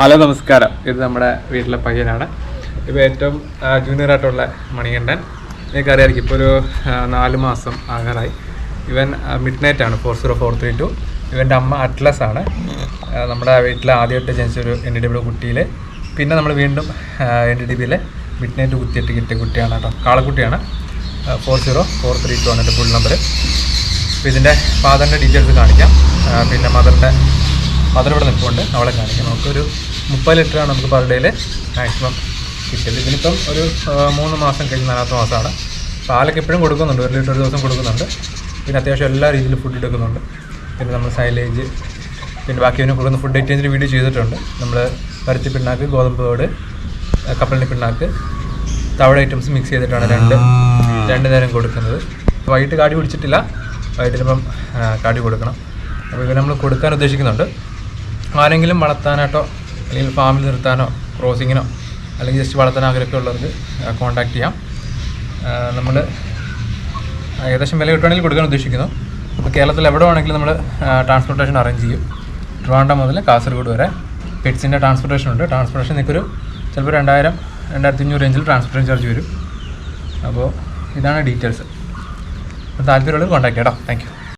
Hello നമസ്കാരം. ഇത് നമ്മുടെ വീട്ടിലെ പയ്യനാണ്. ഇപ്പോൾ ഏറ്റവും ജൂനിയർ ആയിട്ടുള്ള മണികണ്ഠൻ. നിങ്ങൾക്ക് അറിയാമായിരിക്കും ഇപ്പോൾ ഒരു നാല് മാസം ആകാറായി. ഇവൻ മിഡ് നൈറ്റ് ആണ് four zero four three two ഇവന്റെ അമ്മ അറ്റ്ലസ് ആണ്. നമ്മുടെ വീട്ടിലെ ആദ്യമായിട്ട് ജനിച്ചൊരു എൻ ഡി ഡി കുട്ടിയിൽ പിന്നെ നമ്മൾ വീണ്ടും എൻ ഡി ഡി ബിയിലെ മിഡ് നൈറ്റ് കുത്തിയിട്ട് കിട്ടിയ കുട്ടിയാണ് കേട്ടോ. കാളക്കുട്ടിയാണ്. Four zero four three two ആണ് എന്റെ ഫുൾ നമ്പർ അപ്പോൾ ഇതിന്റെ ഫാദറിന്റെ ഡീറ്റെയിൽസ് കാണിക്കാം. പിന്നെ മദറിന്റെ മദർ നിൽപ്പുണ്ട്. അവളെ കാണിക്കാം. നമുക്കൊരു മുപ്പത് ലിറ്ററാണ് നമുക്ക് പെർ ഡേയിൽ മാക്സിമം കിട്ടിയത്. ഇതിനിപ്പം ഒരു മൂന്ന് മാസം കഴിഞ്ഞ് നാലാമത്തെ മാസമാണ്. പാലൊക്കെ എപ്പോഴും കൊടുക്കുന്നുണ്ട്. ഒരു ലിറ്റർ ഒരു ദിവസം കൊടുക്കുന്നുണ്ട്. പിന്നെ അത്യാവശ്യം എല്ലാ രീതിയിലും ഫുഡ് എടുക്കുന്നുണ്ട്. പിന്നെ നമ്മൾ സൈലേജ് പിന്നെ ബാക്കി അവന് കൊടുക്കുന്ന ഫുഡ് ഐറ്റംസിന്റെ വീഡിയോ ചെയ്തിട്ടുണ്ട്. നമ്മൾ പരുത്തി പിണ്ണാക്ക് ഗോതമ്പ് തോട് കപ്പലിന്റെ പിണ്ണാക്ക് തവിട ഐറ്റംസ് മിക്സ് ചെയ്തിട്ടാണ് രണ്ട് രണ്ട് നേരം കൊടുക്കുന്നത്. വൈകിട്ട് കാടി കുടിച്ചിട്ടില്ല. വൈകിട്ടിനിപ്പം കാടി കൊടുക്കണം. അപ്പോൾ ഇവ നമ്മൾ കൊടുക്കാൻ ഉദ്ദേശിക്കുന്നുണ്ട്. ആരെങ്കിലും വളർത്താനായിട്ടോ അല്ലെങ്കിൽ ഫാമിൽ നിർത്താനോ ക്രോസിങ്ങിനോ അല്ലെങ്കിൽ ജസ്റ്റ് വളർത്താൻ ആഗ്രഹമൊക്കെ ഉള്ളവർക്ക് കോൺടാക്ട് ചെയ്യാം. നമ്മൾ ഏകദേശം വില കിട്ടുവാണെങ്കിൽ കൊടുക്കാൻ ഉദ്ദേശിക്കുന്നു. അപ്പോൾ കേരളത്തിൽ എവിടെ വേണമെങ്കിലും നമ്മൾ ട്രാൻസ്പോർട്ടേഷൻ അറേഞ്ച് ചെയ്യും. ട്രിവാൻഡ്രം മുതൽ കാസർഗോഡ് വരെ പെറ്റ്സിന്റെ ട്രാൻസ്പോർട്ടേഷൻ ഉണ്ട്. ട്രാൻസ്പോർട്ടേഷൻ നിൽക്കൊരു ചിലപ്പോൾ രണ്ടായിരം രണ്ടായിരത്തി അഞ്ഞൂറ് റേഞ്ചിൽ ട്രാൻസ്പോർട്ടേഷൻ ചാർജ് വരും. അപ്പോൾ ഇതാണ് ഡീറ്റെയിൽസ് താല്പര്യമുള്ളവർ കോൺടാക്ട് ചെയ്യാം കേട്ടോ താങ്ക് യു